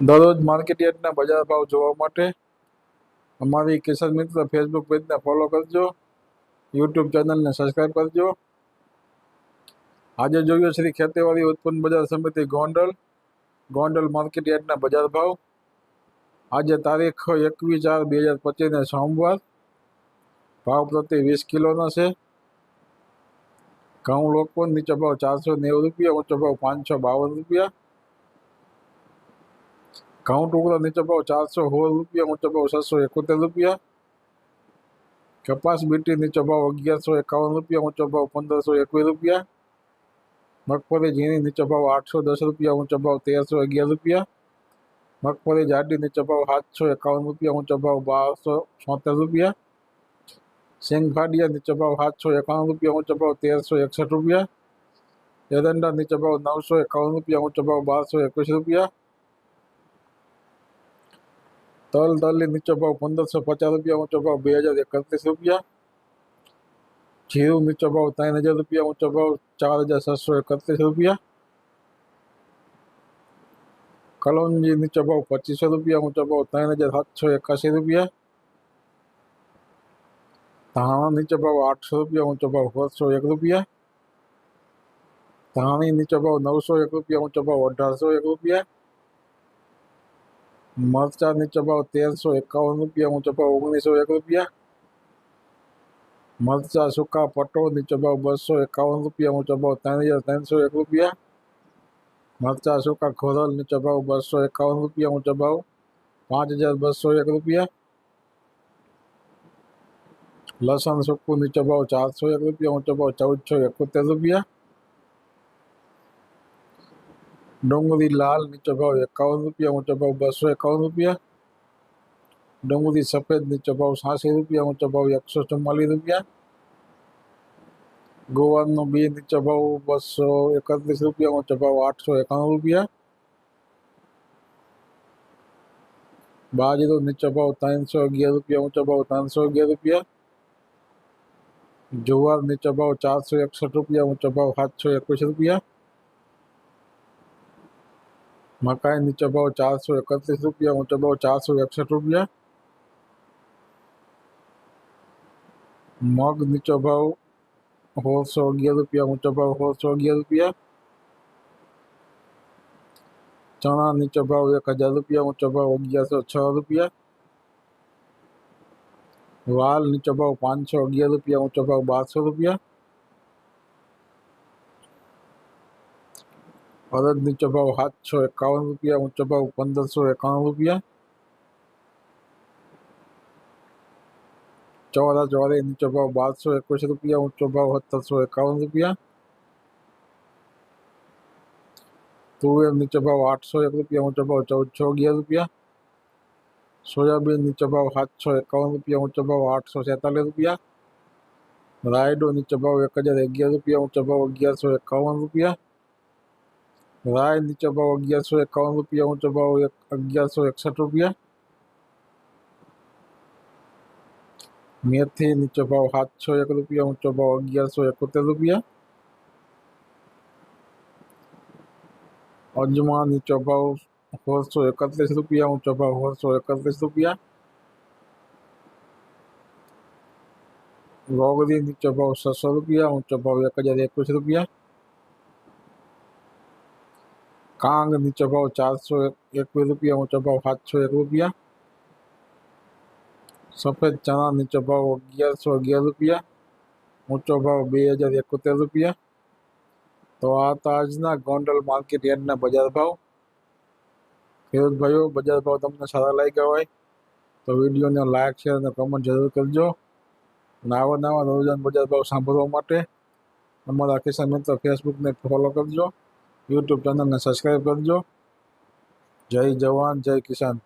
દરરોજ માર્કેટ યાર્ડના બજાર ભાવ જોવા માટે અમારી કિસાન મિત્ર ફેસબુક પેજને ફોલો કરજો યુટ્યુબ ચેનલને સબસ્ક્રાઈબ કરજો આજે જોઈએ શ્રી ખેતીવાડી ઉત્પન્ન બજાર સમિતિ ગોંડલ ગોંડલ માર્કેટ યાર્ડના બજાર ભાવ આજે તારીખ એકવીસ ચાર બે હજાર પચીસને સોમવાર ભાવ પ્રતિ વીસ કિલોનો છે ઘઉં લોકો નીચો ભાવ ચારસો નેવું રૂપિયા ઊંચો ભાવ પાંચસો બાવન રૂપિયા ઘઉં ટુકડા નીચો ભાવ ચારસો સોળ રૂપિયા ઊંચો ભાવ છસો એકોતેર રૂપિયા કપાસ બીટી નીચો ભાવ અગિયારસો એકાવન રૂપિયા ઊંચો ભાવ પંદરસો એકવીસ રૂપિયા મગફળી ઝીણી નીચો ભાવ આઠસો દસ રૂપિયા ઊંચો ભાવ તેરસો અગિયાર રૂપિયા મગફળી જાડી નીચો ભાવ સાતસો એકાવન રૂપિયા ઊંચો ભાવ બારસો છોતેર રૂપિયા સિંગ ફાડિયા નીચો ભાવ સાતસો એકાવન રૂપિયા ઊંચો ભાવ તેરસો એકસઠ રૂપિયા એરંડા નીચો ભાવ નવસો એકાવન રૂપિયા ઊંચો ભાવ બારસો એકવીસ રૂપિયા તલ તલની નીચો ભાવ પંદરસો પચાસ રૂપિયા ઊંચો ભાવ બે હજાર એકત્રીસ રૂપિયા જીરું નીચો ભાવ ત્રણ હજાર રૂપિયા ઊંચો ભાવ ચાર હજાર છસો એકત્રીસ રૂપિયા કલોંજી નીચો ભાવ પચીસો રૂપિયા ઊંચો ભાવ ત્રણ હજાર સાતસો એકાસી રૂપિયા ધાણા નીચો ભાવ આઠસો રૂપિયા ઊંચો ભાવ સાતસો એક રૂપિયા ધાણી નીચો ભાવ નવસો એક રૂપિયા ઊંચો ભાવ અઢારસો એક રૂપિયા મરચા નીચો ભાવ તેરસો એકાવન રૂપિયા ઊંચો ભાવ ઓગણીસો એક રૂપિયા મરચા સૂકા પટો નીચો ભાવ બસો એકાવન રૂપિયા ઊંચો ભાવ ત્રણ હજાર ત્રણસો એક રૂપિયા મરચા સૂકા ખોરલ નીચો ભાવ બસો એકાવન રૂપિયા ઊંચો ભાવ પાંચ હજાર બસો એક રૂપિયા લસણ સૂકું નીચો ભાવ ચારસો એક રૂપિયા ઊંચો ભાવ ચૌદસો એકોતેર રૂપિયા ડુંગળી લાલ નીચો ભાવ એકાવન રૂપિયા ઊંચો ભાવ બસો એકાવન રૂપિયા ડુંગળી સફેદ નીચો ભાવ સાસી રૂપિયા ઊંચો ભાવ એકસો ચુમ્માલીસ રૂપિયા ગોવાનો બી નીચો ભાવ બસો એકત્રીસ રૂપિયા ઊંચો ભાવ આઠસો એકાણું રૂપિયા બાજરો નીચો ભાવ ત્રણસો અગિયાર રૂપિયા ઊંચો ભાવ ત્રણસો અગિયાર રૂપિયા જુવાર નીચો ભાવ ચારસો એકસઠ રૂપિયા ઊંચો ભાવ સાતસો એકવીસ રૂપિયા મકાઈ નીચો ભાવ ચારસો એકત્રીસ રૂપિયા ઊંચો ભાવ ચારસો એકસઠ રૂપિયા મગ નીચો ભાવ સોળસો અગિયાર રૂપિયા ઊંચો ભાવ સોળસો અગિયાર રૂપિયા ચણા નીચો ભાવ એક હજાર રૂપિયા ઊંચો ભાવ અગિયારસો છ રૂપિયા વાલ નીચો ભાવ પાંચસો અગિયાર રૂપિયા ઊંચો ભાવ બારસો રૂપિયા અડદ નીચો ભાવ સાતસો એકાવન રૂપિયા ઊંચો ભાવ પંદરસો એકાણું રૂપિયા ચોરા ચોરી નીચો ભાવ બારસો એકવીસ રૂપિયા ઊંચો ભાવ સત્તરસો એકાવન રૂપિયા તુવેર નીચો ભાવ આઠસો એક રૂપિયા ઊંચો ભાવ ચૌદસો અગિયાર રૂપિયા સોયાબીન નીચો ભાવ સાતસો એકાવન રૂપિયા ઊંચો ભાવ આઠસો છેતાલીસ રૂપિયા રાયડો નીચો ભાવ એક હજાર અગિયાર રૂપિયા ઊંચો ભાવ અગિયારસો એકાવન રૂપિયા રાય નીચો ભાવ અગિયારસો એકાવન રૂપિયા ઊંચો ભાવ એક અગિયારસો એકસઠ રૂપિયા મેથી નીચો ભાવ સાતસો એક રૂપિયા ઊંચો ભાવ અગિયારસો એકોતેર રૂપિયા અજમા નીચો ભાવ સોળસો એકત્રીસ રૂપિયા ઊંચો ભાવ સોળસો એકત્રીસ રૂપિયા રોગડી નીચો ભાવ છસો રૂપિયા ઊંચો ભાવ એક હજાર એકવીસ રૂપિયા કાંગ નીચો ભાવ ચારસો એકવીસ રૂપિયા ઊંચો ભાવ સાતસો એક રૂપિયા સફેદ ચણા નીચો ભાવ અગિયારસો અગિયાર રૂપિયા ઊંચો ભાવ બે હજાર એકોતેર રૂપિયા તો આ તો આજના ગોંડલ માર્કેટ યાર્ડના બજાર ભાવ ખેડૂત ભાઈઓ બજાર ભાવ તમને સારા લાગ્યા હોય તો વિડીયોને લાઇક શેર અને કમેન્ટ જરૂર કરજો અને આવા નવા રોજાન બજાર ભાવ સાંભળવા માટે અમારા કિસાન મિત્ર ફેસબુકને ફોલો કરજો યુટ્યુબ ચેનલને સબસ્ક્રાઈબ કરજો. જય જવાન જય કિસાન.